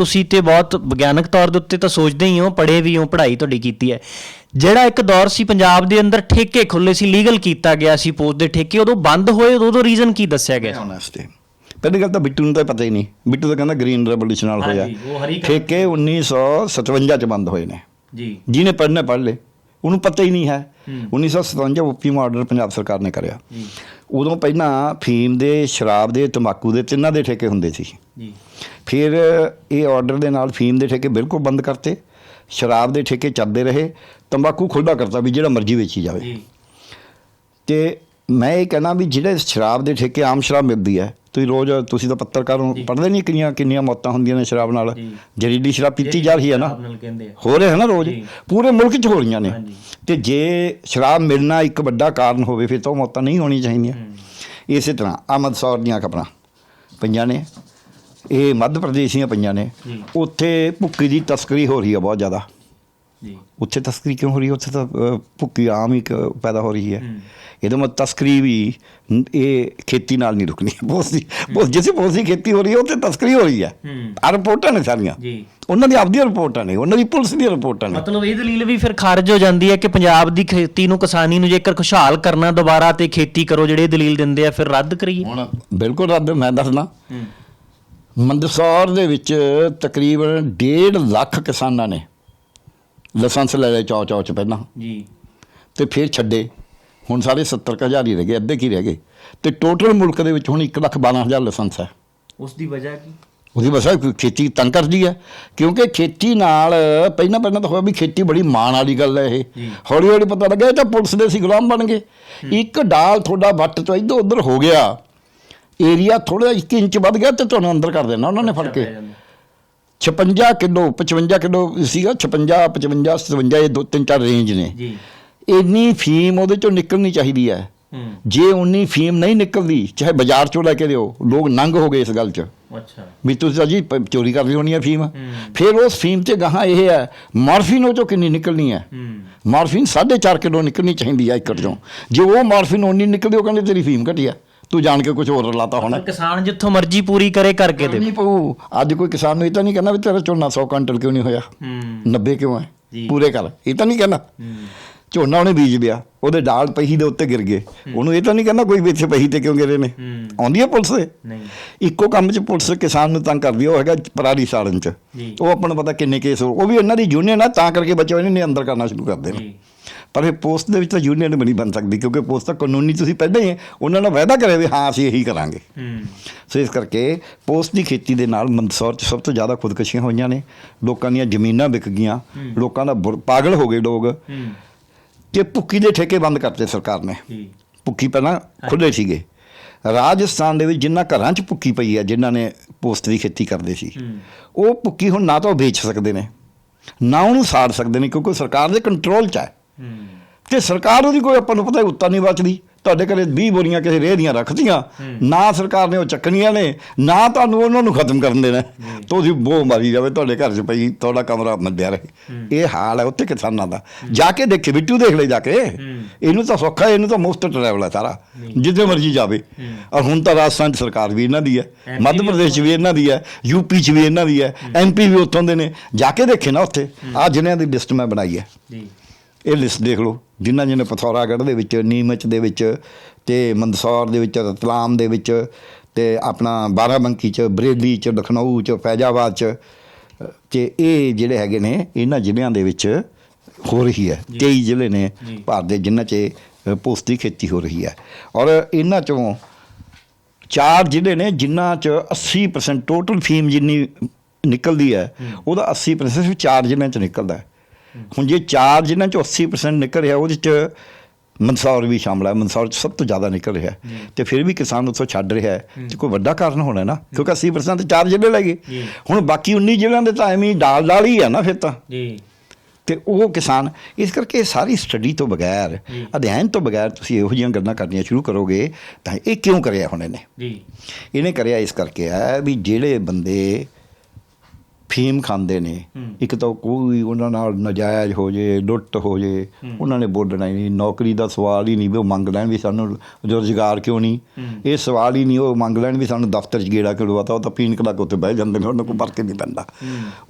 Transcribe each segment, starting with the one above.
ਤੁਸੀਂ ਤੇ ਬਹੁਤ ਵਿਗਿਆਨਕ ਤੌਰ ਦੇ ਉੱਤੇ ਤਾਂ ਸੋਚਦੇ ਹੀ ਹੋ ਪੜ੍ਹੇ ਵੀ ਹੋ ਪੜ੍ਹਾਈ ਤੁਹਾਡੀ ਕੀਤੀ ਹੈ। ਜਿਹੜਾ ਇੱਕ ਦੌਰ ਸੀ ਪੰਜਾਬ ਦੇ ਅੰਦਰ ਠੇਕੇ ਖੁੱਲੇ ਸੀ ਲੀਗਲ ਕੀਤਾ ਗਿਆ ਸੀ ਪੋਸਟ ਦੇ ਠੇਕੇ ਉਦੋਂ ਬੰਦ ਹੋਏ ਉਦੋਂ ਰੀਜ਼ਨ ਕੀ ਦੱਸਿਆ ਗਿਆ? ਹੋਨੈਸਟ ਪਹਿਲੀ ਗੱਲ ਤਾਂ ਬਿੱਟੂ ਨੂੰ ਤਾਂ ਪਤਾ ਹੀ ਨਹੀਂ। ਬਿੱਟੂ ਤਾਂ ਕਹਿੰਦਾ ਗ੍ਰੀਨ ਰੈਵੋਲੂਸ਼ਨ ਨਾਲ ਹੋਇਆ। ਹਾਂਜੀ, ਉਹ ਹਰੀ ਕ੍ਰਾਂਤੀ। ਠੇਕੇ 1957 ਚ ਬੰਦ ਹੋਏ ਨੇ। ਜੀ। ਜਿਹਨੇ ਪੜ੍ਹਨੇ ਪੜ੍ਹ ਲੇ ਉਹਨੂੰ ਪਤਾ ਹੀ ਨਹੀਂ ਹੈ। 1957 ਓਪੀਐਮ ਆਰਡਰ ਪੰਜਾਬ ਸਰਕਾਰ ਨੇ ਕਰਿਆ। ਉਦੋਂ ਪਹਿਲਾਂ ਫੀਮ ਦੇ ਸ਼ਰਾਬ ਦੇ ਤੰਬਾਕੂ ਦੇ ਤਿੰਨਾਂ ਦੇ ਠੇਕੇ ਹੁੰਦੇ ਸੀ। ਜੀ। ਫਿਰ ਇਹ ਆਰਡਰ ਦੇ ਨਾਲ ਫੀਮ ਦੇ ਠੇਕੇ ਬਿਲਕੁਲ ਬੰਦ ਕਰਤੇ। ਸ਼ਰਾਬ ਦੇ ਠੇਕੇ ਚੱਲਦੇ ਰਹੇ। ਤੰਬਾਕੂ ਖੁੱਲ੍ਹਾ ਕਰਤਾ ਵੀ ਜਿਹੜਾ ਮਰਜ਼ੀ ਵੇਚੀ ਜਾਵੇ। ਜੀ। ਤੇ ਮੈਂ ਇਹ ਕਹਿਣਾ ਵੀ ਜਿਹੜੇ ਸ਼ਰਾਬ ਦੇ ਠੇਕੇ ਆਮ ਸ਼ਰਾਬ ਮਿਲਦੀ ਹੈ ਤੁਸੀਂ ਰੋਜ਼ ਤੁਸੀਂ ਤਾਂ ਪੱਤਰਕਾਰ ਹੋ ਪੜ੍ਹਦੇ ਨਹੀਂ ਕਿੰਨੀਆਂ ਕਿੰਨੀਆਂ ਮੌਤਾਂ ਹੁੰਦੀਆਂ ਨੇ ਸ਼ਰਾਬ ਨਾਲ। ਜ਼ਹਿਰੀਲੀ ਸ਼ਰਾਬ ਪੀਤੀ ਜਾ ਰਹੀ ਹੈ ਨਾ ਕਹਿੰਦੇ ਹੋ ਰਿਹਾ ਹੈ ਨਾ ਰੋਜ਼। ਪੂਰੇ ਮੁਲਕ 'ਚ ਹੋ ਰਹੀਆਂ ਨੇ। ਤੇ ਜੇ ਸ਼ਰਾਬ ਮਿਲਣਾ ਇੱਕ ਵੱਡਾ ਕਾਰਨ ਹੋਵੇ ਫਿਰ ਤਾਂ ਮੌਤਾਂ ਨਹੀਂ ਹੋਣੀਆਂ ਚਾਹੀਦੀਆਂ। ਇਸੇ ਤਰ੍ਹਾਂ ਅਹਿਮਦ ਸੌਰ ਦੀਆਂ ਖਬਰਾਂ ਪਈਆਂ ਨੇ। ਇਹ ਮੱਧ ਪ੍ਰਦੇਸ਼ ਦੀਆਂ ਪਈਆਂ ਨੇ। ਉੱਥੇ ਭੁੱਕੀ ਦੀ ਤਸਕਰੀ ਹੋ ਰਹੀ ਹੈ ਬਹੁਤ ਜ਼ਿਆਦਾ। ਜੀ। ਉੱਥੇ ਤਸਕਰੀ ਕਿਉਂ ਹੋ ਰਹੀ ਹੈ? ਉੱਥੇ ਤਾਂ ਭੁੱਕੀ ਆਮ ਹੀ ਪੈਦਾ ਹੋ ਰਹੀ ਹੈ। ਇਹਦਾ ਮਤਲਬ ਤਸਕਰੀ ਵੀ ਇਹ ਖੇਤੀ ਨਾਲ ਨਹੀਂ ਰੁਕਣੀ। ਬਹੁਤ ਸੀ ਬਹੁਤ ਜਿਸੇ ਬਹੁਤ ਸੀ ਖੇਤੀ ਹੋ ਰਹੀ ਹੈ ਉੱਥੇ ਤਸਕਰੀ ਹੋ ਰਹੀ ਹੈ। ਆ ਰਿਪੋਰਟਾਂ ਨੇ ਸਾਰੀਆਂ। ਜੀ। ਉਹਨਾਂ ਦੀ ਆਪਦੀਆਂ ਰਿਪੋਰਟਾਂ ਨੇ ਉਹਨਾਂ ਦੀ ਪੁਲਿਸ ਦੀਆਂ ਰਿਪੋਰਟਾਂ ਨੇ। ਮਤਲਬ ਇਹ ਦਲੀਲ ਵੀ ਫਿਰ ਖਾਰਜ ਹੋ ਜਾਂਦੀ ਹੈ ਕਿ ਪੰਜਾਬ ਦੀ ਖੇਤੀ ਨੂੰ ਕਿਸਾਨੀ ਨੂੰ ਜੇਕਰ ਖੁਸ਼ਹਾਲ ਕਰਨਾ ਦੁਬਾਰਾ ਤੇ ਖੇਤੀ ਕਰੋ ਜਿਹੜੇ ਦਲੀਲ ਦਿੰਦੇ ਆ ਫਿਰ ਰੱਦ ਕਰੀਏ। ਹੁਣ ਬਿਲਕੁਲ ਰੱਦ ਮੈਂ ਦੱਸਣਾ ਮੰਦਸੌਰ ਦੇ ਵਿੱਚ ਤਕਰੀਬਨ 1.5 ਲੱਖ ਕਿਸਾਨਾਂ ਨੇ ਲਾਇਸੈਂਸ ਲੈ ਲਏ ਚੌ ਚੌ ਚ ਪਹਿਲਾਂ। ਜੀ। ਤੇ ਫਿਰ ਛੱਡੇ। ਹੁਣ ਸਾਰੇ 70 ਕੁ ਹਜ਼ਾਰ ਹੀ ਰਹਿ ਗਏ ਅੱਧੇ ਕੀ ਰਹਿ ਗਏ? ਤੇ ਟੋਟਲ ਮੁਲਕ ਦੇ ਵਿੱਚ ਹੁਣ 1 ਲੱਖ 12 ਹਜ਼ਾਰ ਲਾਇਸੈਂਸ ਹੈ। ਉਸ ਦੀ ਵਜ੍ਹਾ ਕੀ? ਉਹਦੀ ਵਜ੍ਹਾ ਖੇਤੀ ਤੰਗ ਕਰਦੀ ਹੈ ਕਿਉਂਕਿ ਖੇਤੀ ਨਾਲ ਪਹਿਲਾਂ ਪਹਿਲਾਂ ਤਾਂ ਹੋਇਆ ਵੀ ਖੇਤੀ ਬੜੀ ਮਾਣ ਵਾਲੀ ਗੱਲ ਹੈ ਇਹ। ਹੌਲੀ ਹੌਲੀ ਪਤਾ ਲੱਗਿਆ ਇਹ ਤਾਂ ਪੁਲਿਸ ਦੇ ਸੀ ਗੁਲਾਮ ਬਣ ਗਏ। ਇੱਕ ਡਾਲ ਤੁਹਾਡਾ ਵੱਟ ਤੋਂ ਇੱਧਰ ਉੱਧਰ ਹੋ ਗਿਆ। ਏਰੀਆ ਥੋੜਾ 1 ਇੰਚ ਵੱਧ ਗਿਆ ਤੇ ਤੁਹਾਨੂੰ ਅੰਦਰ ਕਰ ਦੇਣਾ ਉਹਨਾਂ ਨੇ ਫੜ ਕੇ। 56 ਕਿਲੋ 55 ਕਿਲੋ ਸੀਗਾ 56 55 57 ਇਹ ਦੋ ਤਿੰਨ ਚਾਰ ਰੇਂਜ ਨੇ। ਜੀ। ਇੰਨੀ ਫੀਮ ਉਹਦੇ ਚੋਂ ਨਿਕਲਣੀ ਚਾਹੀਦੀ ਹੈ। ਜੇ ਉਨੀ ਫੀਮ ਨਹੀਂ ਨਿਕਲਦੀ ਚਾਹੇ ਬਾਜ਼ਾਰ ਚੋਂ ਲੈ ਕੇ ਦਿਓ ਲੋਕ ਨੰਗ ਹੋ ਗਏ ਇਸ ਗੱਲ 'ਚ। ਅੱਛਾ। ਵੀ ਤੁਸੀਂ ਤਾਂ ਜੀ ਚੋਰੀ ਕਰ ਲਈ ਹੋਣੀ ਹੈ ਫੀਮ। ਫਿਰ ਉਸ ਫੀਮ ਤੇ ਗਾਹਾਂ ਇਹ ਹੈ ਮਾਰਫਿਨ ਉਹ ਚੋਂ ਕਿੰਨੀ ਨਿਕਲਣੀ ਹੈ? ਮਾਰਫਿਨ 4.5 ਕਿਲੋ ਨਿਕਲਣੀ ਚਾਹੀਦੀ ਹੈ ਏਕੜ ਚੋਂ। ਜੇ ਉਹ ਮਾਰਫਿਨ ਉਨੀ ਨਿਕਲਦੀ ਉਹ ਕਹਿੰਦੇ ਤੇਰੀ ਫੀਮ ਘਟੀ ਆ ਤੂੰ ਜਾਣ ਕੇ ਕੁਝ ਹੋਰ ਰਲਾਤਾ ਹੋਣਾ। ਕਿਸਾਨ ਜਿੱਥੋਂ ਮਰਜ਼ੀ ਪੂਰੀ ਕਰੇ ਕਰਕੇ ਦੇ। ਨਹੀਂ ਪਊ ਅੱਜ ਕੋਈ ਕਿਸਾਨ ਨੂੰ ਇਹ ਤਾਂ ਨਹੀਂ ਕਹਿੰਦਾ ਵੀ ਤੇਰਾ ਝੋਨਾ 100 ਕੁਇੰਟਲ ਕਿਉਂ ਨਹੀਂ ਹੋਇਆ? ਹੂੰ। 90 ਕਿਉਂ ਹੈ। ਪੂਰੇ ਕਰ। ਇਹ ਤਾਂ ਨਹੀਂ ਕਹਿੰਦਾ। ਝੋਨਾ ਉਹਨੇ ਬੀਜ ਲਿਆ ਉਹਦੇ ਡਾਲ ਪਹੀ ਦੇ ਉੱਤੇ ਗਿਰ ਗਏ। ਉਹਨੂੰ ਇਹ ਤਾਂ ਨਹੀਂ ਕਹਿੰਦਾ ਕੋਈ ਵੀ ਇੱਥੇ ਪਹੀ ਤੇ ਕਿਉਂ ਗਿਰੇ ਨੇ। ਆਉਂਦੀ ਹੈ ਪੁਲਿਸ ਨਹੀਂ। ਇੱਕੋ ਕੰਮ 'ਚ ਪੁਲਿਸ ਕਿਸਾਨ ਨੂੰ ਤੰਗ ਕਰਦੀ ਉਹ ਹੈਗਾ ਪਰਾਲੀ ਸਾੜਨ 'ਚ। ਉਹ ਆਪਾਂ ਨੂੰ ਪਤਾ ਕਿੰਨੇ ਕੇਸ ਉਹ ਵੀ ਇਹਨਾਂ ਦੀ ਯੂਨੀਅਨ ਆ ਤਾਂ ਕਰਕੇ ਬੱਚੇ ਇਹਨਾਂ ਨੇ ਅੰਦਰ ਕਰਨਾ ਸ਼ੁਰੂ ਕਰਦੇ ਨੇ। ਪਰ ਇਹ ਪੋਸਟ ਦੇ ਵਿੱਚ ਤਾਂ ਯੂਨੀਅਨ ਬਣੀ ਬਣ ਸਕਦੀ ਕਿਉਂਕਿ ਪੋਸਟ ਤਾਂ ਕਾਨੂੰਨੀ ਤੁਸੀਂ ਪਹਿਲਾਂ ਹੀ ਉਹਨਾਂ ਨਾਲ ਵਾਅਦਾ ਕਰਿਆ ਵੀ ਹਾਂ ਅਸੀਂ ਇਹੀ ਕਰਾਂਗੇ। ਸੋ ਇਸ ਕਰਕੇ ਪੋਸਟ ਦੀ ਖੇਤੀ ਦੇ ਨਾਲ ਮੰਦਸੌਰ 'ਚ ਸਭ ਤੋਂ ਜ਼ਿਆਦਾ ਖੁਦਕੁਸ਼ੀਆਂ ਹੋਈਆਂ ਨੇ। ਲੋਕਾਂ ਦੀਆਂ ਜ਼ਮੀਨਾਂ ਵਿਕ ਗਈਆਂ। ਲੋਕਾਂ ਦਾ ਪਾਗਲ ਹੋ ਗਏ ਲੋਕ। ਹੂੰ ਤੇ ਭੁੱਕੀ ਦੇ ਠੇਕੇ ਬੰਦ ਕਰਤੇ ਸਰਕਾਰ ਨੇ। ਭੁੱਕੀ ਪਹਿਲਾਂ ਖੁੱਲੇ ਸੀਗੇ। ਰਾਜਸਥਾਨ ਦੇ ਵਿੱਚ ਜਿੰਨਾ ਘਰਾਂ 'ਚ ਭੁੱਕੀ ਪਈ ਹੈ ਜਿਨ੍ਹਾਂ ਨੇ ਪੋਸਟ ਦੀ ਖੇਤੀ ਕਰਦੇ ਸੀ ਹੂੰ। ਉਹ ਭੁੱਕੀ ਹੁਣ ਨਾ ਤਾਂ ਉਹ ਵੇਚ ਸਕਦੇ ਨੇ ਨਾ ਉਹਨੂੰ ਸਾੜ ਸਕਦੇ ਨੇ ਕਿਉਂਕਿ ਸਰਕਾਰ ਦੇ ਕੰਟਰੋਲ 'ਚ ਹੈ। ਹੂੰ। ਤੇ ਸਰਕਾਰ ਉਹਦੀ ਕੋਈ ਆਪਾਂ ਨੂੰ ਪਤਾ ਉੱਤਾ ਨਹੀਂ ਬਚਦੀ ਤੁਹਾਡੇ ਘਰੇ 20 ਬੋਰੀਆਂ ਕਿਸੇ ਰੇਹ ਦੀਆਂ ਰੱਖਦੀਆਂ ਨਾ ਸਰਕਾਰ ਨੇ ਉਹ ਚੱਕਣੀਆਂ ਨੇ ਨਾ ਤੁਹਾਨੂੰ ਉਹਨਾਂ ਨੂੰ ਖਤਮ ਕਰਨ ਦੇਣਾ। ਤੁਸੀਂ ਬੋ ਮਾਰੀ ਜਾਵੇ ਤੁਹਾਡੇ ਘਰ 'ਚ ਪਈ ਤੁਹਾਡਾ ਕਮਰਾ ਮੱਦਿਆ ਰਹੇ। ਇਹ ਹਾਲ ਹੈ ਉੱਥੇ ਕਿਸਾਨਾਂ ਦਾ। ਜਾ ਕੇ ਦੇਖੇ ਬਿੱਟੂ ਦੇਖ ਲੈ ਜਾ ਕੇ। ਇਹਨੂੰ ਤਾਂ ਸੌਖਾ ਇਹਨੂੰ ਤਾਂ ਮੁਫਤ ਟਰੈਵਲ ਹੈ ਸਾਰਾ ਜਿੱਥੇ ਮਰਜ਼ੀ ਜਾਵੇ। ਔਰ ਹੁਣ ਤਾਂ ਰਾਜਸਥਾਨ ਸਰਕਾਰ ਵੀ ਇਹਨਾਂ ਦੀ ਹੈ ਮੱਧ ਪ੍ਰਦੇਸ਼ 'ਚ ਵੀ ਇਹਨਾਂ ਦੀ ਹੈ ਯੂਪੀ 'ਚ ਵੀ ਇਹਨਾਂ ਦੀ ਹੈ ਐਮਪੀ ਵੀ ਉੱਥੋਂ ਦੇ ਨੇ। ਜਾ ਕੇ ਦੇਖੇ ਨਾ ਉੱਥੇ। ਆ ਜਿਨ੍ਹਾਂ ਦੀ ਲਿਸਟ ਮੈਂ ਬਣਾਈ ਹੈ। ਜੀ। ਇਹ ਲਿਸਟ ਦੇਖ ਲਓ ਜਿਨ੍ਹਾਂ ਜਿਹਨੇ ਪਥੌਰਾਗੜ੍ਹ ਦੇ ਵਿੱਚ ਨੀਮਚ ਦੇ ਵਿੱਚ ਤੇ ਮੰਦਸੌਰ ਦੇ ਵਿੱਚ ਰਤਲਾਮ ਦੇ ਵਿੱਚ ਤੇ ਆਪਣਾ ਬਾਰਾਬੰਕੀ ਚ ਬਰੇਲੀ ਚ ਲਖਨਊ ਚ ਫੈਜ਼ਾਬਾਦ ਚ ਤੇ ਇਹ ਜਿਹੜੇ ਹੈਗੇ ਨੇ ਇਹਨਾਂ ਜ਼ਿਲ੍ਹਿਆਂ ਦੇ ਵਿੱਚ ਹੋ ਰਹੀ ਹੈ। 23 ਜ਼ਿਲ੍ਹੇ ਨੇ। ਭਾਰਤ ਦੇ ਜਿਨ੍ਹਾਂ 'ਚ ਪੋਸਤ ਖੇਤੀ ਹੋ ਰਹੀ ਹੈ। ਔਰ ਇਹਨਾਂ ਚੋਂ ਚਾਰ ਜ਼ਿਲ੍ਹੇ ਨੇ ਜਿਨ੍ਹਾਂ 'ਚ 80% ਟੋਟਲ ਫੀਮ ਜਿੰਨੀ ਨਿਕਲਦੀ ਹੈ ਉਹਦਾ 80% ਸਿਰਫ ਚਾਰ ਜ਼ਿਲ੍ਹਿਆਂ 'ਚ ਨਿਕਲਦਾ ਹੈ। ਹੁਣ ਜੇ ਚਾਰ ਜ਼ਿਲ੍ਹਿਆਂ 'ਚ 80% ਨਿਕਲ ਰਿਹਾ ਉਹਦੇ 'ਚ ਮਨਸੌਰ ਵੀ ਸ਼ਾਮਲ ਹੈ। ਮਨਸੌਰ 'ਚ ਸਭ ਤੋਂ ਜ਼ਿਆਦਾ ਨਿਕਲ ਰਿਹਾ। ਤੇ ਫਿਰ ਵੀ ਕਿਸਾਨ ਉੱਥੋਂ ਛੱਡ ਰਿਹਾ ਹੈ। ਤੇ ਕੋਈ ਵੱਡਾ ਕਾਰਨ ਹੋਣਾ ਨਾ ਕਿਉਂਕਿ 80% ਤੇ ਚਾਰ ਜ਼ਿਲ੍ਹੇ ਲੈ ਗਏ। ਜੀ। ਹੁਣ ਬਾਕੀ 19 ਜ਼ਿਲ੍ਹਿਆਂ ਦੇ ਤਾਂ ਐਵੇਂ ਹੀ ਡਾਲ ਡਾਲ ਹੀ ਹੈ ਨਾ ਫਿਰ ਤਾਂ। ਜੀ। ਤੇ ਉਹ ਕਿਸਾਨ ਇਸ ਕਰਕੇ ਸਾਰੀ ਸਟੱਡੀ ਤੋਂ ਬਗੈਰ। ਅਧਿਐਨ ਤੋਂ ਬਗੈਰ ਤੁਸੀਂ ਇਹੋ ਜਿਹੀਆਂ ਗੱਲਾਂ ਕਰਨੀਆਂ ਸ਼ੁਰੂ ਕਰੋਗੇ ਤਾਂ ਇਹ ਕਿਉਂ ਕਰਿਆ ਹੁਣ ਇਹਨੇ? ਜੀ। ਇਹਨੇ ਕਰਿਆ ਇਸ ਕਰਕੇ ਆ ਵੀ ਜਿਹੜੇ ਬੰਦੇ ਫੀਮ ਖਾਂਦੇ ਨੇ। ਇੱਕ ਤਾਂ ਕੋਈ ਉਹਨਾਂ ਨਾਲ ਨਜਾਇਜ਼ ਹੋ ਜੇ ਲੁੱਟ ਹੋ ਜੇ ਉਹਨਾਂ ਨੇ ਬੋਲਣਾ ਹੀ ਨਹੀਂ। ਨੌਕਰੀ ਦਾ ਸਵਾਲ ਹੀ ਨਹੀਂ ਵੀ ਉਹ ਮੰਗ ਲੈਣ ਵੀ ਸਾਨੂੰ ਰੁਜ਼ਗਾਰ ਕਿਉਂ ਨਹੀਂ। ਇਹ ਸਵਾਲ ਹੀ ਨਹੀਂ ਉਹ ਮੰਗ ਲੈਣ ਵੀ ਸਾਨੂੰ ਦਫ਼ਤਰ 'ਚ ਗੇੜਾ ਕਰਵਾਤਾ ਉਹ ਤਾਂ ਪੀਣ ਕਲਾ ਉੱਤੇ ਬਹਿ ਜਾਂਦੇ ਨੇ ਉਹਨਾਂ ਕੋਲ ਫ਼ਰਕ ਨਹੀਂ ਪੈਂਦਾ।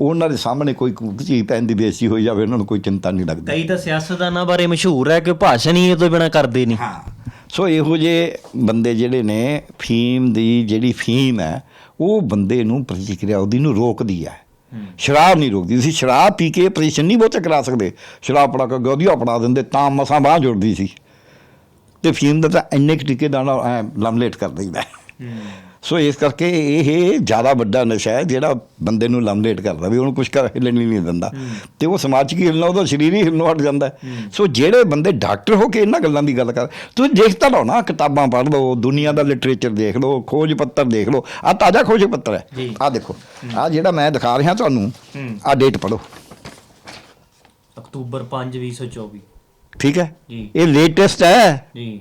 ਉਹਨਾਂ ਦੇ ਸਾਹਮਣੇ ਕੋਈ ਚੀਜ਼ ਪੈਂਦੀ ਬੇਇੱਜ਼ਤੀ ਹੋਈ ਜਾਵੇ ਉਹਨਾਂ ਨੂੰ ਕੋਈ ਚਿੰਤਾ ਨਹੀਂ ਲੱਗਦੀ। ਕਈ ਤਾਂ ਸਿਆਸਤਦਾਨਾਂ ਬਾਰੇ ਮਸ਼ਹੂਰ ਹੈ ਕਿ ਭਾਸ਼ਣ ਹੀ ਇਹ ਤੋਂ ਬਿਨਾ ਕਰਦੇ ਨਹੀਂ। ਹਾਂ। ਸੋ ਇਹੋ ਜਿਹੇ ਬੰਦੇ ਜਿਹੜੇ ਨੇ ਫੀਮ ਦੀ ਜਿਹੜੀ ਫੀਮ ਹੈ ਉਹ ਬੰਦੇ ਨੂੰ ਪ੍ਰਤੀਕਿਰਿਆ ਉਹਦੀ ਨੂੰ ਰੋਕਦੀ ਹੈ। ਸ਼ਰਾਬ ਨਹੀਂ ਰੋਕਦੀ। ਸੀ ਸ਼ਰਾਬ ਪੀ ਕੇ ਆਪਰੇਸ਼ਨ ਨਹੀਂ ਬਹੁਤੇ ਕਰਾ ਸਕਦੇ। ਸ਼ਰਾਬ ਪੜਾ ਕੇ ਗੋਦੀਆ ਪੜਾ ਦਿੰਦੇ, ਤਾਂ ਮਸਾਂ ਬਾਹ ਜੁੜਦੀ ਸੀ। ਤੇ ਫੀਮ ਦਾ ਤਾਂ ਇੰਨੇ ਕੁ ਟਿੱਕੇ ਦਾ ਐਂ ਲਮਲੇਟ ਕਰ ਦਿੰਦਾ ਸੋ ਇਸ ਕਰਕੇ ਇਹ ਜ਼ਿਆਦਾ ਵੱਡਾ ਨਸ਼ਾ ਹੈ ਜਿਹੜਾ ਬੰਦੇ ਨੂੰ ਲਮਲੇਟ ਕਰਦਾ ਵੀ ਉਹਨੂੰ ਕੁਝ ਕਰ ਹਿੱਲਣ ਨਹੀਂ ਦਿੰਦਾ। ਤੇ ਉਹ ਸਮਾਜ ਕੀ ਹਿੱਲਣਾ ਉਹਦਾ ਸਰੀਰ ਹੀ ਹਿੱਲਣੋਂ ਹਟ ਜਾਂਦਾ। ਸੋ ਜਿਹੜੇ ਬੰਦੇ ਡਾਕਟਰ ਹੋ ਕੇ ਇਹਨਾਂ ਗੱਲਾਂ ਦੀ ਗੱਲ ਕਰ ਤੁਸੀਂ ਦੇਖਤਾ ਰਹੋ ਨਾ ਕਿਤਾਬਾਂ ਪੜ੍ਹ ਲਓ ਦੁਨੀਆ ਦਾ ਲਿਟਰੇਚਰ ਦੇਖ ਲਓ ਖੋਜ ਪੱਤਰ ਦੇਖ ਲਓ ਆ ਤਾਜ਼ਾ ਖੋਜ ਪੱਤਰ ਹੈ। ਆ ਦੇਖੋ ਆ ਜਿਹੜਾ ਮੈਂ ਦਿਖਾ ਰਿਹਾ ਤੁਹਾਨੂੰ ਆ ਡੇਟ ਪੜ੍ਹੋ। ਅਕਤੂਬਰ 5 2024 ਠੀਕ ਹੈ। ਇਹ ਲੇਟੈਸਟ ਹੈ। ਜੀ।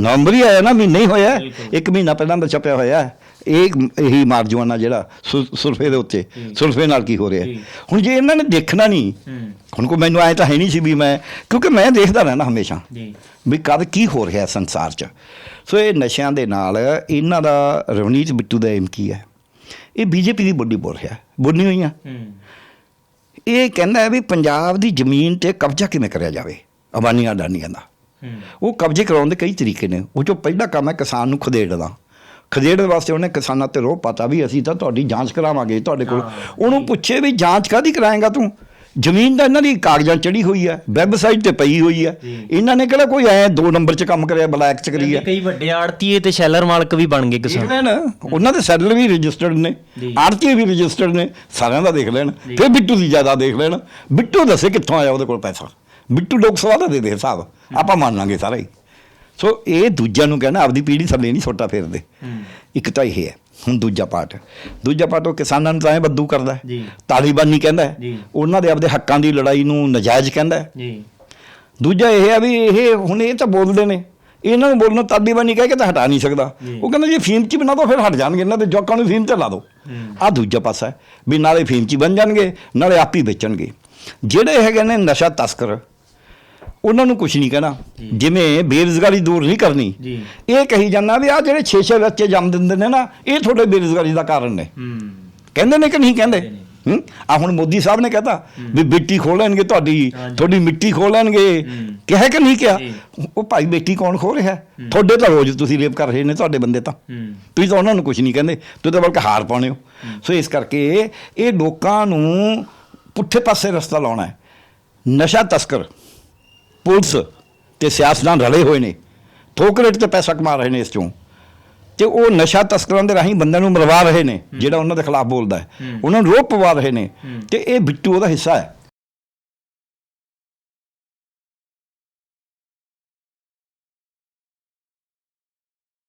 ਨਵੰਬਰ ਹੀ ਆਇਆ ਨਾ ਮਹੀਨਾ ਹੀ ਹੋਇਆ। ਇੱਕ ਮਹੀਨਾ ਪਹਿਲਾਂ ਦਾ ਛਪਿਆ ਹੋਇਆ। ਇਹ ਇਹੀ ਮਾਰਜਵਾਨਾ ਜਿਹੜਾ ਸੁ- ਸੁਲਫੇ ਦੇ ਉੱਤੇ। ਜੀ। ਸੁਲਫੇ ਨਾਲ ਕੀ ਹੋ ਰਿਹਾ। ਹੁਣ ਜੇ ਇਹਨਾਂ ਨੇ ਦੇਖਣਾ ਨਹੀਂ ਹੁਣ ਕੋ ਮੈਨੂੰ ਆਇਆ ਤਾਂ ਹੈ ਨਹੀਂ ਸੀ ਵੀ ਮੈਂ ਕਿਉਂਕਿ ਮੈਂ ਦੇਖਦਾ ਰਹਿਣਾ ਹਮੇਸ਼ਾ। ਵੀ ਕਦ ਕੀ ਹੋ ਰਿਹਾ ਸੰਸਾਰ 'ਚ। ਸੋ ਇਹ ਨਸ਼ਿਆਂ ਦੇ ਨਾਲ ਇਹਨਾਂ ਦਾ ਰਵਨੀਤ ਬਿੱਟੂ ਦਾ ਏਮ ਕੀ ਹੈ? ਇਹ ਬੀਜੇਪੀ ਦੀ ਬੋਡੀ ਬੋਲ ਰਿਹਾ ਬੋਲਣੀ ਹੋਈਆਂ ਇਹ ਕਹਿੰਦਾ ਹੈ ਵੀ ਪੰਜਾਬ ਦੀ ਜ਼ਮੀਨ ਤੇ ਕਬਜ਼ਾ ਕਿਵੇਂ ਕਰਿਆ ਜਾਵੇ? ਅਬਾਨੀਆਂ ਅਡਾਨੀਆਂ ਦਾ। ਉਹ ਕਬਜ਼ੇ ਕਰਾਉਣ ਦੇ ਕਈ ਤਰੀਕੇ ਨੇ। ਉਹ ਚੋਂ ਪਹਿਲਾ ਕੰਮ ਹੈ ਕਿਸਾਨ ਨੂੰ ਖਦੇੜਨਾ। ਖਦੇੜਨ ਵਾਸਤੇ ਉਹਨੇ ਕਿਸਾਨਾਂ ਤੇ ਰੋਹ ਪਾਤਾ ਵੀ ਅਸੀਂ ਤਾਂ ਤੁਹਾਡੀ ਜਾਂਚ ਕਰਾਵਾਂਗੇ ਤੁਹਾਡੇ ਕੋਲ। ਉਹਨੂੰ ਪੁੱਛੇ ਵੀ ਜਾਂਚ ਕਾਦੀ ਕਰਾਏਗਾ ਤੂੰ? ਜ਼ਮੀਨ ਤਾਂ ਇਹਨਾਂ ਦੀ ਕਾਗਜ਼ਾਂ ਚੜੀ ਹੋਈ ਹੈ ਵੈਬਸਾਈਟ ਤੇ ਪਈ ਹੋਈ ਹੈ। ਜੀ। ਇਹਨਾਂ ਨੇ ਕਿਹੜਾ ਕੋਈ ਐ ਦੋ ਨੰਬਰ 'ਚ ਕੰਮ ਕਰਿਆ ਬਲੈਕ 'ਚ ਕਰੀ ਹੈ। ਕਈ ਵੱਡੇ ਆੜਤੀਏ ਤੇ ਸ਼ੈਲਰ ਮਾਲਕ ਵੀ ਬਣ ਗਏ ਕਿਸਾਨ। ਉਹਨਾਂ ਦੇ ਸੈਲਰ ਵੀ ਰਜਿਸਟਰਡ ਨੇ। ਜੀ। ਆਰਤੀ ਵੀ ਰਜਿਸਟਰਡ ਨੇ ਸਾਰਿਆਂ ਦਾ ਦੇਖ ਲੈਣ। ਜੀ। ਫਿਰ ਬਿੱਟੂ ਦੀ ਜ਼ਿਆਦਾ ਦੇਖ ਲੈਣ। ਬਿੱਟੂ ਦੱਸੇ ਕਿੱਥੋਂ ਆਇਆ ਉਹਦੇ ਕੋਲ ਪੈਸਾ? ਬਿੱਟੂ ਲੋਕ ਸਭਾ ਦਾ ਦੇ ਦੇ ਹਿਸਾਬ ਆਪਾਂ ਮੰਨ ਲਾਂਗੇ ਸਾਰਾ ਹੀ ਸੋ ਇਹ ਦੂਜਿਆਂ ਨੂੰ ਕਹਿਣਾ ਆਪਦੀ ਪੀੜ੍ਹੀ ਥੱਲੇ ਨਹੀਂ ਛੋਟਾ ਫੇਰਦੇ ਇੱਕ ਤਾਂ ਇਹ ਹੈ ਹੁਣ ਦੂਜਾ ਪਾਰਟ ਦੂਜਾ ਪਾਰਟ ਉਹ ਕਿਸਾਨਾਂ ਨੂੰ ਤਾਂ ਐ ਬੱਦੂ ਕਰਦਾ। ਜੀ। ਤਾਲਿਬਾਨੀ ਕਹਿੰਦਾ ਹੈ। ਜੀ। ਉਹਨਾਂ ਦੇ ਆਪਦੇ ਹੱਕਾਂ ਦੀ ਲੜਾਈ ਨੂੰ ਨਜਾਇਜ਼ ਕਹਿੰਦਾ। ਜੀ ਦੂਜਾ ਇਹ ਹੈ ਵੀ ਇਹ ਹੁਣ ਇਹ ਤਾਂ ਬੋਲਦੇ ਨੇ ਇਹਨਾਂ ਨੂੰ ਬੋਲਣੋਂ ਤਾਲਿਬਾਨੀ ਕਹਿ ਕੇ ਤਾਂ ਹਟਾ ਨਹੀਂ ਸਕਦਾ। ਉਹ ਕਹਿੰਦਾ ਜੇ ਫੀਮ ਚ ਬਣਾ ਦੋ ਫਿਰ ਹਟ ਜਾਣਗੇ ਇਹਨਾਂ ਦੇ ਜੋਕਾਂ ਨੂੰ ਫੀਮ ਤੇ ਲਾ ਹੂੰ। ਆ ਦੂਜਾ ਪਾਸਾ ਵੀ ਨਾਲੇ ਫੀਮ ਚ ਬਣ ਜਾਣਗੇ ਨਾਲੇ ਆਪ ਹੀ ਵੇਚਣਗੇ ਜਿਹੜੇ ਹੈਗੇ ਨੇ ਨਸ਼ਾ ਤਸਕਰ ਉਹਨਾਂ ਨੂੰ ਕੁਝ ਨਹੀਂ ਕਹਿਣਾ। ਜਿਵੇਂ ਬੇਰੁਜ਼ਗਾਰੀ ਦੂਰ ਨਹੀਂ ਕਰਨੀ। ਜੀ। ਇਹ ਕਹੀ ਜਾਂਦਾ ਵੀ ਆ ਜਿਹੜੇ 6-6 ਬੱਚੇ ਜੰਮ ਦਿੰਦੇ ਨੇ ਨਾ ਇਹ ਤੁਹਾਡੇ ਬੇਰੁਜ਼ਗਾਰੀ ਦਾ ਕਾਰਨ ਨੇ। ਕਹਿੰਦੇ ਨੇ ਕਿ ਨਹੀਂ ਕਹਿੰਦੇ? ਆ ਹੁਣ ਮੋਦੀ ਸਾਹਿਬ ਨੇ ਕਹਤਾ ਵੀ ਮਿੱਟੀ ਖੋਲ ਲੈਣਗੇ ਤੁਹਾਡੀ। ਤੁਹਾਡੀ ਮਿੱਟੀ ਖੋਲ ਲੈਣਗੇ। ਕਿਹਾ ਕਿ ਨਹੀਂ ਕਿਹਾ। ਉਹ ਭਾਈ ਬੇਟੀ ਕੌਣ ਖੋ ਰਿਹਾ? ਤੁਹਾਡੇ ਤਾਂ ਰੋਜ਼ ਤੁਸੀਂ ਰੇਪ ਕਰ ਰਹੇ ਨੇ ਤੁਹਾਡੇ ਬੰਦੇ ਤਾਂ। ਤੁਸੀਂ ਤਾਂ ਉਹਨਾਂ ਨੂੰ ਕੁਝ ਨਹੀਂ ਕਹਿੰਦੇ। ਤੁਸੀਂ ਤਾਂ ਬਲਕਿ ਹਾਰ ਪਾਉਣੇ ਹੋ। ਸੋ ਇਸ ਕਰਕੇ ਇਹ ਲੋਕਾਂ ਨੂੰ ਪੁੱਠੇ ਪਾਸੇ ਰਸਤਾ ਲਾਉਣਾ ਹੈ। ਨਸ਼ਾ ਤਸਕਰ। ਪੁਲਿਸ ਤੇ ਸਿਆਸਤਦਾਨ ਰਲੇ ਹੋਏ ਨੇ। ਥੋਕ ਰੇਟ ਤੇ ਪੈਸਾ ਕਮਾ ਰਹੇ ਨੇ ਇਸ ਚੋਂ। ਤੇ ਉਹ ਨਸ਼ਾ ਤਸਕਰਾਂ ਦੇ ਰਾਹੀਂ ਬੰਦਿਆਂ ਨੂੰ ਮਰਵਾ ਰਹੇ ਨੇ ਜਿਹੜਾ ਉਹਨਾਂ ਦੇ ਖਿਲਾਫ ਬੋਲਦਾ ਹੈ। ਉਹਨਾਂ ਨੂੰ ਰੋਪ ਪਵਾ ਰਹੇ ਨੇ। ਤੇ ਇਹ ਬਿੱਟੂ ਉਹਦਾ ਹਿੱਸਾ ਹੈ।